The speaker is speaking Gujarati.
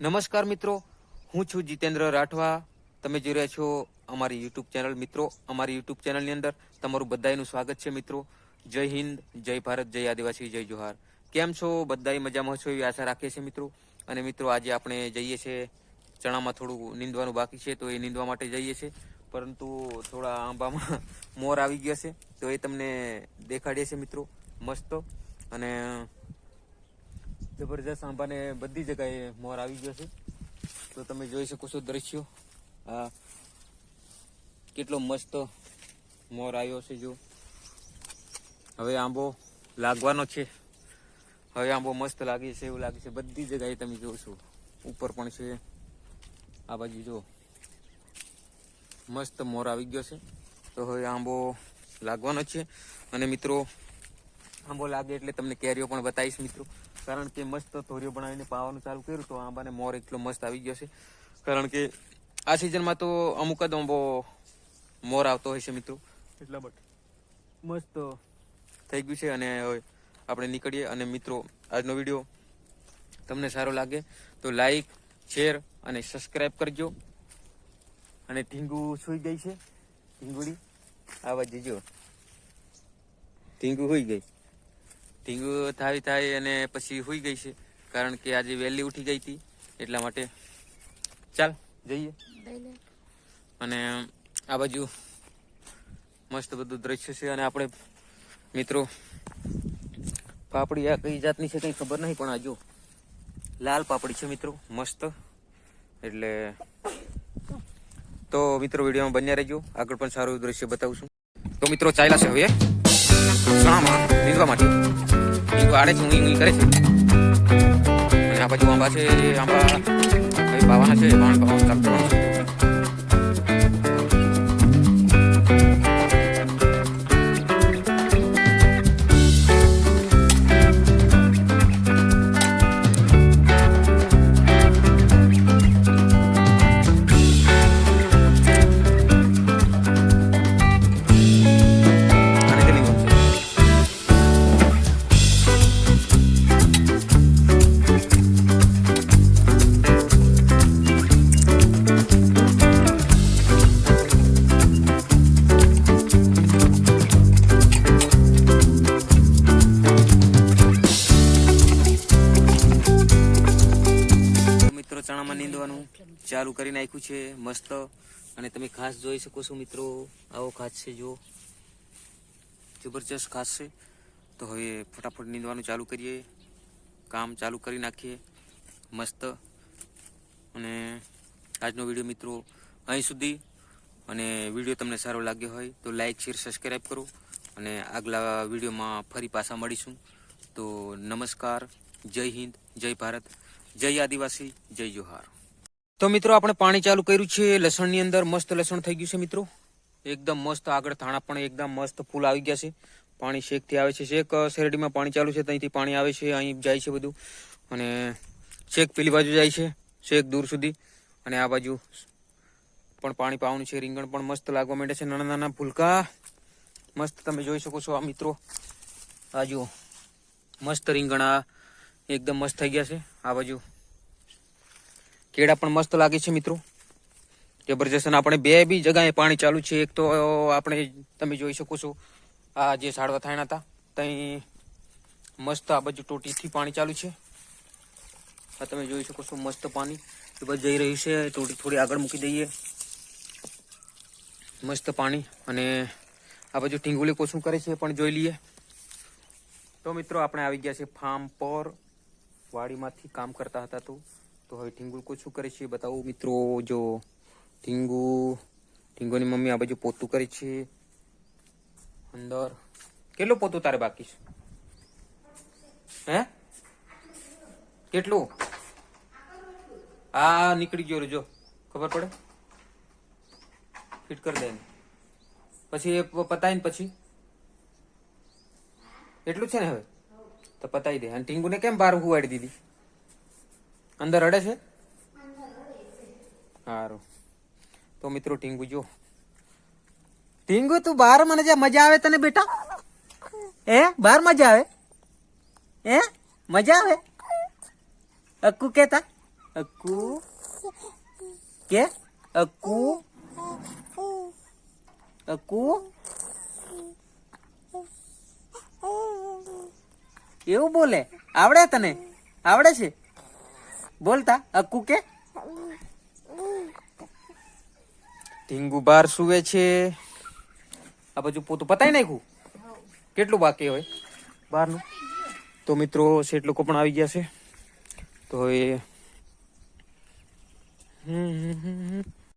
નમસ્કાર મિત્રો, હું છું જીતેન્દ્ર રાઠવા. તમે જોઈ રહ્યા છો અમારી યુટ્યુબ ચેનલ મિત્રો, અમારી યુટ્યુબ ચેનલની અંદર તમારું બધાનું સ્વાગત છે મિત્રો. જય હિન્દ, જય ભારત, જય આદિવાસી, જય જોહાર. કેમ છો? બધાય મજામાં છો એવી આશા રાખીએ છીએ મિત્રો. અને મિત્રો, આજે આપણે જઈએ છીએ, ચણામાં થોડું નીંદવાનું બાકી છે, તો એ નીંદવા માટે જઈએ છીએ. પરંતુ થોડા આંબામાં મોર આવી ગયા છે, તો એ તમને દેખાડીએ છીએ મિત્રો, મસ્ત. અને જબરજસ્ત આંબાને બધી જગ્યાએ મોર આવી ગયો છે. તો તમે જોઈ શકો છો દ્રશ્યો. આ કેટલો મસ્ત મોર આવ્યો છે જો. હવે આંબો લાગવાનો છે. હવે આંબો મસ્ત લાગે છે એવું લાગે છે. બધી જગ્યાએ તમે જોશો. ઉપર પણ છે. આ બાજુ જો. મસ્ત મોર આવી ગયો છે. તો હવે આંબો લાગવાનો છે. અને મિત્રો, આંબો લાગે એટલે તમને કેરીઓ પણ બતાવીશ મિત્રો. કારણ કે મસ્ત તોરીઓ બનાવીને પાવાનું ચાલુ કર્યું તો આંબાને મોર એટલો મસ્ત આવી ગયો છે. કારણ કે આ સિઝનમાં તો અમુક જ આંબો મોર આવતો હોય છે મિત્રો. એટલા બટ મસ્ત. થઈ ગયું છે અને હવે આપણે નીકળીએ અને મિત્રો આજનો વીડિયો તમને સારો લાગે તો લાઈક શેર અને સબસ્ક્રાઈબ કરજો. અને ઢીંગુ સુઈ ગઈ છે. ઢીંગુડી આવા જજો ઢીંગુ સુઈ ગઈ. ઢીંગુ થાય થાય અને પછી હોઈ ગઈ છે. કારણ કે આજે વહેલી ઉઠી ગઈ હતી. એટલા માટે ચાલ જઈએ. અને આ બાજુ મસ્ત બધું દ્રશ્ય છે અને આપણે મિત્રો પાપડી આ કઈ જાતની છે કઈ ખબર નહીં પણ આ જો લાલ પાપડી છે મિત્રો મસ્ત. એટલે તો મિત્રો વિડીયોમાં બન્યા રહેજો. આગળ પણ સારું દ્રશ્ય બતાવું છું. તો મિત્રો ચાલ્યા છે હવે. નીંદવા માટે. આડે છે ઊંઘી ઊંઘી કરે છે. અને આ બાજુ આંબા છે, આંબા કઈ પાવાના છે પાણી પાવાનું ચાલુ ચાલુ કરી નાખ્યું છે, મસ્ત. અને તમે ખાસ જોઈ શકો છો મિત્રો, આવો ખાસ છે જો જબરજસ્ત ખાસ છે. તો હવે ફટાફટ નીંદવાનું ચાલુ કરીએ. કામ ચાલુ કરી નાખીએ. મસ્ત. અને આજનો વીડિયો મિત્રો અહીં સુધી. અને વીડિયો તમને સારો લાગ્યો હોય તો લાઇક શેર, સબસ્ક્રાઈબ કરો. અને આગલા વિડીયોમાં ફરી પાછા મળીશું. તો નમસ્કાર. જય હિન્દ, જય ભારત. જય આદિવાસી, જય જોહાર. તો મિત્રો આપણે પાણી ચાલુ કર્યું છે. લસણની અંદર મસ્ત લસણ થઈ ગયું છે મિત્રો. એકદમ મસ્ત આગળ થાણા પણ એકદમ મસ્ત ફૂલ આવી ગયા છે. પાણી શેકથી આવે છે. શેક શેરડીમાં પાણી ચાલુ છે. ત્યાંથી પાણી આવે છે. અહીં જાય છે બધું. અને શેક પેલી બાજુ જાય છે. શેક દૂર સુધી. અને આ બાજુ પણ પાણી પાવાનું છે. રીંગણ પણ મસ્ત લાગવા માંડે છે. નાના નાના ફૂલકા. મસ્ત તમે જોઈ શકો છો આ મિત્રો. આ જુઓ. મસ્ત રીંગણ આ એકદમ મસ્ત થઈ ગયા છે. આ બાજુ કેળા પણ મસ્ત લાગે છે મિત્રો. જબરજસ્ત આપણે બે બી જગાએ પાણી ચાલુ છે. એક તો આપણે તમે જોઈ શકો છો, આ જે સાડવા થાયણા હતા ત્યાં મસ્ત આ બાજુ ટોટીથી પાણી ચાલુ છે. આ તમે જોઈ શકો છો મસ્ત પાણી. એ બધું જઈ રહ્યું છે, ટોટી થોડી આગળ મૂકી દઈએ. મસ્ત પાણી અને આ બાજુ ટીંગુલી કોશું કરે છે પણ જોઈ લઈએ. તો મિત્રો, આપણે આવી ગયા છે ફાર્મ પર. વાડીમાંથી કામ કરતા હતા તો તો હવે ટીંગુ કોશું કરે છે બતાવો મિત્રો, જો ઢીંગુ ઢીંગુની મમ્મી આ બાજુ પોતું કરે છે. અંદર. કેટલું પોતું તારે બાકી છે? હે? કેટલું? આ નીકળી ગયો જો. ખબર પડે? ફિટ કરી દે. પછી એ પ- પતાય ને પછી? એટલું છે ને હવે? તો પતાવી દે. અને ટીંગુને કેમ બહાર હુવાડી દીધી? અંદર રડે છે? સારું તો મિત્રો ટીંગુ જો ટીંગુ, તું બહાર મને જે મજા આવે તને બેટા? એ બહાર મજા આવે? એ મજા આવે? અક્કુ કેતા? અક્કુ? કે? અક્કુ? અક્કુ? એવું બોલે. આવડે તને? આવડે છે? બોલતા અક્કુ કે? ઢીંગુ બાર સુવે છે. આ બાજુ પોતું પતાઈ નાખ્યું? કેટલું બાકી હોય? બહારનું તો મિત્રો, શેઠ લોકો પણ આવી ગયા છે. તો એ હમ હમ.